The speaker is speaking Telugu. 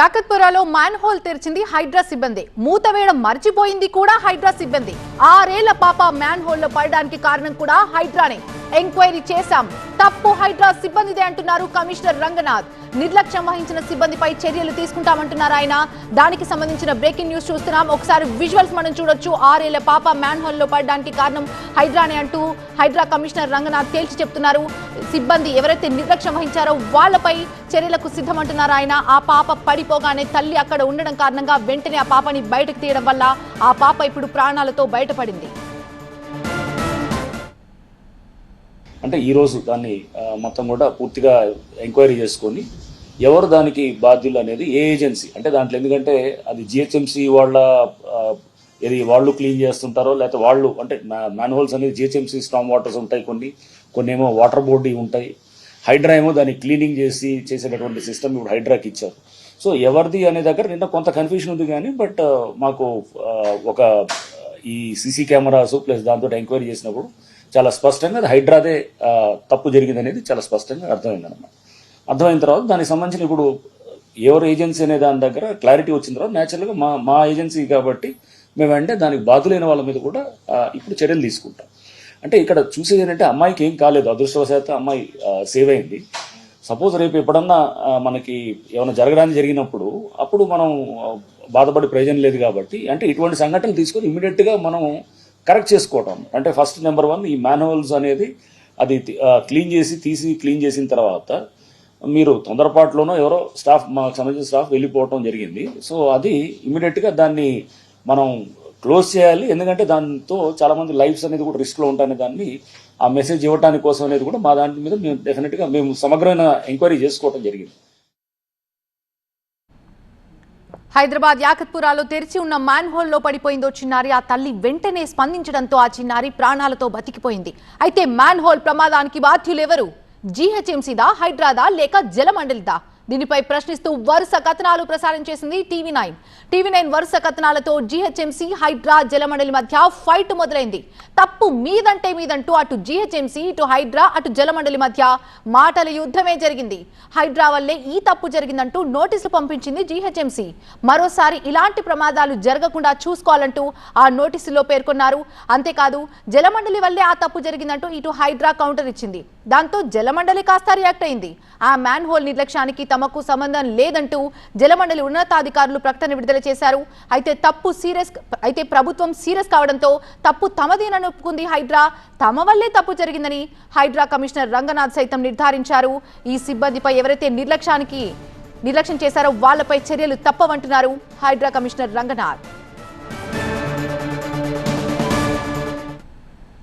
యాకత్పురాలో మ్యాన్ హోల్ తెరిచింది హైడ్రా సిబ్బంది. మూత వేయడం మర్చిపోయింది కూడా హైడ్రా సిబ్బంది. ఆరేళ్ళ పాప మ్యాన్ హోల్లో పడడానికి కారణం కూడా హైడ్రానే. ఎంక్వైరీ చేశాం. తప్పు హైడ్రా సిబ్బందిదే అంటున్నారు కమిషనర్ రంగనాథ్. నిర్లక్ష్యం వహించిన సిబ్బందిపై చర్యలు తీసుకుంటామంటున్నారు ఆయన. దానికి సంబంధించిన బ్రేకింగ్ న్యూస్ చూస్తున్నాం. ఒకసారి విజువల్స్ మనం చూడొచ్చు. ఆరేళ్ళ పాప మ్యాన్ హోల్లో పడడానికి కారణం హైడ్రానే అంటూ హైడ్రా కమిషనర్ రంగనాథ్ తేల్చి చెప్తున్నారు. సిబ్బంది ఎవరైతే నిర్లక్ష్యం వహించారో వాళ్ళపై చర్యలకు సిద్ధమంటున్నారు ఆయన. ఆ పాప పడిపోగానే తల్లి అక్కడ ఉండడం కారణంగా వెంటనే ఆ పాపని బయటకు తీయడం వల్ల ఆ పాప ఇప్పుడు ప్రాణాలతో బయటపడింది. అంటే ఈరోజు దాన్ని మొత్తం కూడా పూర్తిగా ఎంక్వైరీ చేసుకొని ఎవరు దానికి బాధ్యులు అనేది ఏ ఏజెన్సీ? అంటే దాంట్లో ఎందుకంటే అది జిహెచ్ఎంసీ వాళ్ళ ఏది వాళ్ళు క్లీన్ చేస్తుంటారో లేకపోతే వాళ్ళు అంటే మాన్యువల్స్ అనేది జిహెచ్ఎంసీ స్టామ్ వాటర్స్ ఉంటాయి కొన్ని కొన్ని ఏమో వాటర్ బోర్డు ఉంటాయి. హైడ్రా ఏమో దాన్ని క్లీనింగ్ చేసి చేసేటటువంటి సిస్టమ్ ఇప్పుడు హైడ్రాకి ఇచ్చారు. సో ఎవరిది అనే దగ్గర నిన్న కొంత కన్ఫ్యూషన్ ఉంది కానీ బట్ మాకు ఒక ఈ సీసీ కెమెరాస్ ప్లస్ దాంతో ఎంక్వైరీ చేసినప్పుడు చాలా స్పష్టంగా అది హైడ్రాదే తప్పు జరిగింది అనేది చాలా స్పష్టంగా అర్థమైంది అనమాట అర్థమైన తర్వాత దానికి సంబంధించిన ఇప్పుడు ఎవరు ఏజెన్సీ అనే దాని దగ్గర క్లారిటీ వచ్చిన తర్వాత న్యాచురల్గా మా మా ఏజెన్సీ కాబట్టి మేము అంటే దానికి బాధులైన వాళ్ళ మీద కూడా ఇప్పుడు చర్యలు తీసుకుంటాం. అంటే ఇక్కడ చూసేది ఏంటంటే అమ్మాయికి ఏం కాలేదు. అదృష్టవశాత్తు అమ్మాయి సేవ్ అయింది. సపోజ్ రేపు ఎప్పుడన్నా మనకి ఏమైనా జరగడానికి జరిగినప్పుడు అప్పుడు మనం బాధపడే ప్రయోజనం లేదు కాబట్టి అంటే ఇటువంటి సంఘటనలు తీసుకొని ఇమీడియట్గా మనం కరెక్ట్ చేసుకోవటం. అంటే ఫస్ట్ నెంబర్ వన్ ఈ మాన్యువల్స్ అనేది అది క్లీన్ చేసి తీసి క్లీన్ చేసిన తర్వాత మీరు తొందరపాటులోనో ఎవరో స్టాఫ్ మాకు సంబంధించిన స్టాఫ్ వెళ్ళిపోవటం జరిగింది. సో అది ఇమీడియట్గా దాన్ని మనం క్లోజ్ చేయాలి. ఎందుకంటే దాంతో చాలా మంది లైఫ్స్ అనేది కూడా రిస్క్లో ఉంటాయనే దాన్ని ఆ మెసేజ్ ఇవ్వడానికి కోసం అనేది కూడా మా దాని మీద మేము డెఫినెట్గా మేము సమగ్రమైన ఎంక్వైరీ చేసుకోవటం జరిగింది. హైదరాబాద్ యాకత్పురాలో తెరిచి ఉన్న మ్యాన్ హోల్లో పడిపోయిందో చిన్నారి. ఆ తల్లి వెంటనే స్పందించడంతో ఆ చిన్నారి ప్రాణాలతో బతికిపోయింది. అయితే మ్యాన్ హోల్ ప్రమాదానికి బాధ్యులెవరు? జీహెచ్ఎంసీదా హైడ్రాదా లేక జలమండలిదా? దీనిపై ప్రశ్నిస్తూ వరుస కథనాలు ప్రసారం చేసింది టీవీ నైన్. టీవీ నైన్ వరుస కథనాలతో జీహెచ్ఎంసీ హైడ్రా జలమండలి మధ్య ఫైట్ మొదలైంది. తప్పు మీదంటే మీదంటూ అటు జీహెచ్ఎంసీ ఇటు హైడ్రా అటు జలమండలి మధ్య మాటల యుద్ధమే జరిగింది. హైడ్రా వల్లే ఈ తప్పు జరిగిందంటూ నోటీసులు పంపించింది జీహెచ్ఎంసీ. మరోసారి ఇలాంటి ప్రమాదాలు జరగకుండా చూసుకోవాలంటూ ఆ నోటీసులో పేర్కొన్నారు. అంతేకాదు జలమండలి వల్లే ఆ తప్పు జరిగిందంటూ ఇటు హైడ్రా కౌంటర్ ఇచ్చింది. దాంతో జలమండలి కాస్త రియాక్ట్ అయింది. ఆ మ్యాన్ హోల్ నిర్లక్ష్యానికి తమకు సంబంధం లేదంటూ జలమండలి ఉన్నతాధికారులు ప్రకటన విడుదల చేశారు. అయితే తప్పు సీరియస్ అయితే ప్రభుత్వం సీరియస్ కావడంతో తప్పు తమదేనని ఒప్పుకుంది హైడ్రా. తమ వల్లే తప్పు జరిగిందని హైడ్రా కమిషనర్ రంగనాథ్ సైతం నిర్ధారించారు. ఈ సిబ్బందిపై ఎవరైతే నిర్లక్ష్యానికి నిర్లక్ష్యం చేశారో వాళ్ళపై చర్యలు తప్పవంటున్నారు హైడ్రా కమిషనర్ రంగనాథ్.